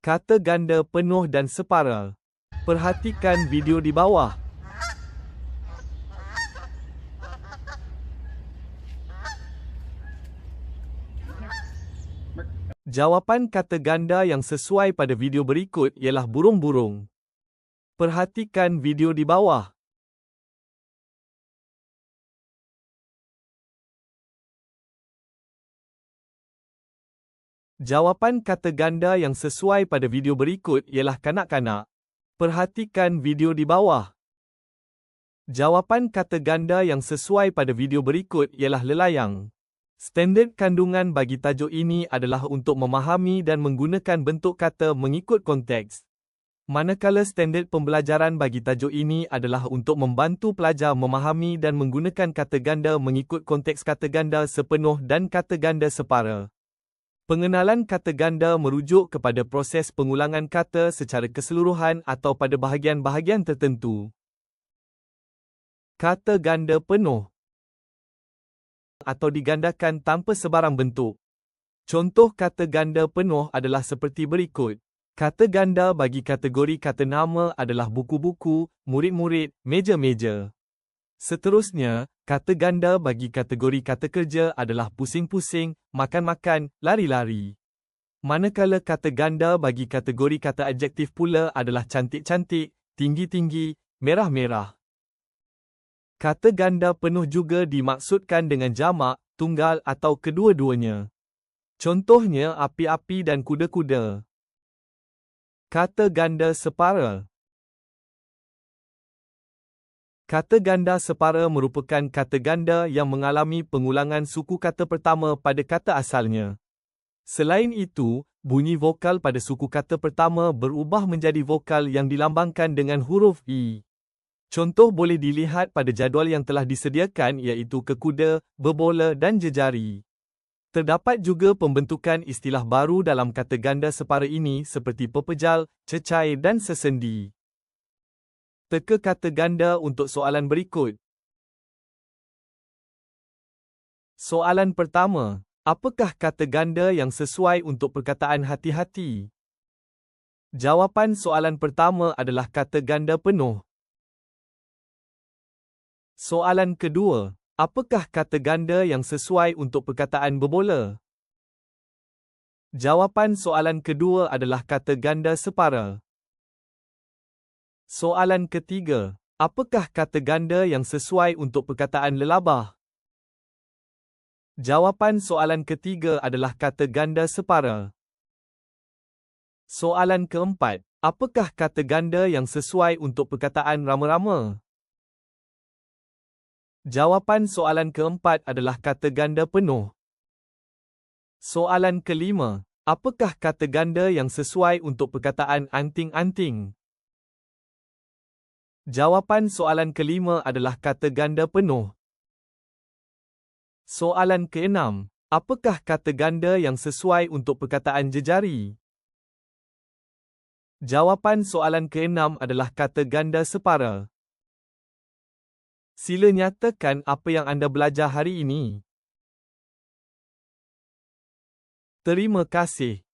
Kata ganda penuh dan separa. Perhatikan video di bawah. Jawapan kata ganda yang sesuai pada video berikut ialah burung-burung. Perhatikan video di bawah. Jawapan kata ganda yang sesuai pada video berikut ialah kanak-kanak. Perhatikan video di bawah. Jawapan kata ganda yang sesuai pada video berikut ialah lelayang. Standard kandungan bagi tajuk ini adalah untuk memahami dan menggunakan bentuk kata mengikut konteks. Manakala standard pembelajaran bagi tajuk ini adalah untuk membantu pelajar memahami dan menggunakan kata ganda mengikut konteks kata ganda sepenuh dan kata ganda separa. Pengenalan kata ganda merujuk kepada proses pengulangan kata secara keseluruhan atau pada bahagian-bahagian tertentu. Kata ganda penuh atau digandakan tanpa sebarang bentuk. Contoh kata ganda penuh adalah seperti berikut. Kata ganda bagi kategori kata nama adalah buku-buku, murid-murid, meja-meja. Seterusnya, kata ganda bagi kategori kata kerja adalah pusing-pusing, makan-makan, lari-lari. Manakala kata ganda bagi kategori kata adjektif pula adalah cantik-cantik, tinggi-tinggi, merah-merah. Kata ganda penuh juga dimaksudkan dengan jamak, tunggal atau kedua-duanya. Contohnya api-api dan kuda-kuda. Kata ganda separa Kata ganda separa merupakan kata ganda yang mengalami pengulangan suku kata pertama pada kata asalnya. Selain itu, bunyi vokal pada suku kata pertama berubah menjadi vokal yang dilambangkan dengan huruf E. Contoh boleh dilihat pada jadual yang telah disediakan iaitu kekuda, berbola dan jejari. Terdapat juga pembentukan istilah baru dalam kata ganda separa ini seperti pepejal, cecai dan sesendi. Teka kata ganda untuk soalan berikut. Soalan pertama, apakah kata ganda yang sesuai untuk perkataan hati-hati? Jawapan soalan pertama adalah kata ganda penuh. Soalan kedua, apakah kata ganda yang sesuai untuk perkataan berbola? Jawapan soalan kedua adalah kata ganda separa. Soalan ketiga, apakah kata ganda yang sesuai untuk perkataan lelabah? Jawapan soalan ketiga adalah kata ganda separa. Soalan keempat, apakah kata ganda yang sesuai untuk perkataan rama-rama? Jawapan soalan keempat adalah kata ganda penuh. Soalan kelima, apakah kata ganda yang sesuai untuk perkataan anting-anting? Jawapan soalan kelima adalah kata ganda penuh. Soalan keenam, apakah kata ganda yang sesuai untuk perkataan jejari? Jawapan soalan keenam adalah kata ganda separa. Sila nyatakan apa yang anda belajar hari ini. Terima kasih.